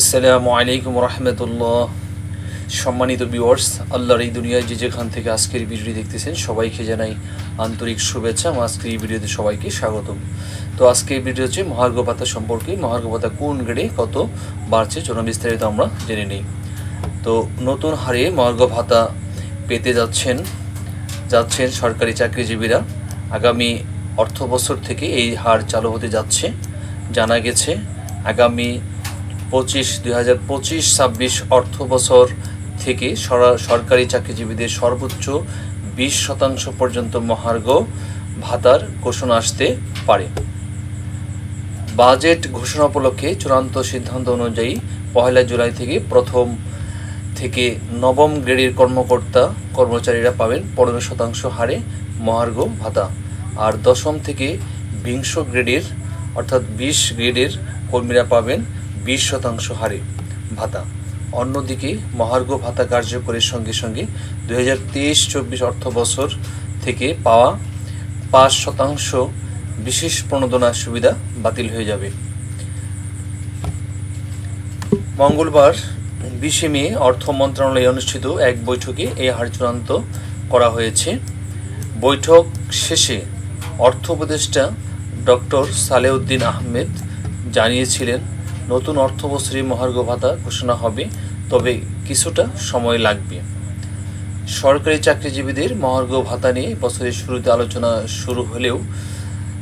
আসসালামু আলাইকুম রহমতুল্লাহ। সম্মানিত ভিউয়ার্স, আল্লাহর এই দুনিয়ায় যে যেখান থেকে আজকের ভিডিও দেখতেছেন, সবাইকে জানাই আন্তরিক শুভেচ্ছা। এবং আজকের এই ভিডিওতে সবাইকে স্বাগতম। তো আজকে এই ভিডিও হচ্ছে মহার্ঘ ভাতা সম্পর্কে। মহার্ঘ ভাতা কোন গ্রেডে কত বাড়ছে চলুন বিস্তারিত আমরা জেনে নিই। তো নতুন হারে মহার্ঘ ভাতা পেতে যাচ্ছেন যাচ্ছেন সরকারি চাকরিজীবীরা। আগামী অর্থ বছর থেকে এই হার চালু হতে যাচ্ছে। জানা গেছে, আগামী পঁচিশ দুই হাজার পঁচিশ, ছাব্বিশ অর্থ বছর থেকে সরা- সরকারি চাকরিজীবীদের সর্বোচ্চ বিশ শতাংশ পর্যন্ত মহার্ঘ ভাতার ঘোষণা আসতে পারে। বাজেট ঘোষণা উপলক্ষে চূড়ান্ত সিদ্ধান্ত অনুযায়ী পহেলা জুলাই থেকে প্রথম থেকে নবম গ্রেডের কর্মকর্তা কর্মচারীরা পাবেন পনেরো শতাংশ হারে মহার্ঘ ভাতা আর দশম থেকে বিংশ গ্রেডের অর্থাৎ বিশ গ্রেডের কর্মীরা পাবেন বিশ শতাংশ হারে ভাতা। অন্যদিকে মহার্ঘ ভাতা কার্যকরের সঙ্গে সঙ্গে দুই হাজার তেইশ চব্বিশ অর্থ বছর থেকে পাওয়া পাঁচ শতাংশ বিশেষ প্রণোদনা সুবিধা বাতিল হয়ে যাবে। মঙ্গলবার বিশে মে অর্থ মন্ত্রণালয়ে অনুষ্ঠিত এক বৈঠকে এই হার চূড়ান্ত করা হয়েছে। বৈঠক শেষে অর্থ উপদেষ্টা ডক্টর সালেউদ্দিন আহমেদ জানিয়েছিলেন নতুন অর্থ বছরে মহার্ঘ ভাতা ঘোষণা হবে, তবে কিছুটা সময় লাগবে। সরকারি চাকরিজীবীদের মহার্ঘ ভাতা নিয়ে বছরের শুরুতে আলোচনা শুরু হলেও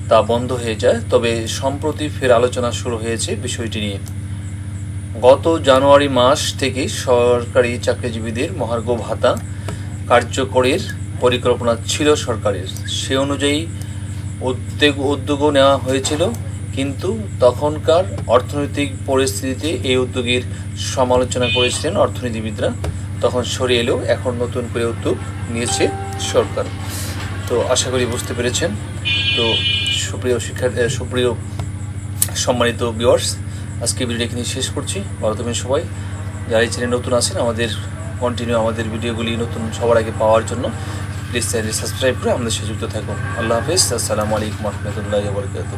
তা বন্ধ হয়ে যায়, তবে সম্প্রতি ফের আলোচনা শুরু হয়েছে বিষয়টি নিয়ে। গত জানুয়ারি মাস থেকে সরকারি চাকরিজীবীদের মহার্ঘ ভাতা কার্যকরের পরিকল্পনা ছিল সরকারের। সে অনুযায়ী উদ্যোগ উদ্যোগও নেওয়া হয়েছিল। কিন্তু তখনকার অর্থনৈতিক পরিস্থিতিতে এই উদ্যোগের সমালোচনা করেছিলেন অর্থনীতিবিদরা। তখন সরে এলেও এখন নতুন করে উদ্যোগ নিয়েছে সরকার। তো আশা করি বুঝতে পেরেছেন। তো সুপ্রিয় শিক্ষার্থী সুপ্রিয় সম্মানিত ভিউয়ার্স আজকে ভিডিও এখানে শেষ করছি। ভালো সবাই। যারা এই চ্যানেলে নতুন আছেন, আমাদের কন্টিনিউ আমাদের ভিডিওগুলি নতুন সবার আগে পাওয়ার জন্য প্লিজ চ্যানেল সাবস্ক্রাইব করে আমাদের সাথে যুক্ত থাকুন। আল্লাহ হাফিজ। আসসালামু আলাইকুম রহমতুল্লাহ বরকাত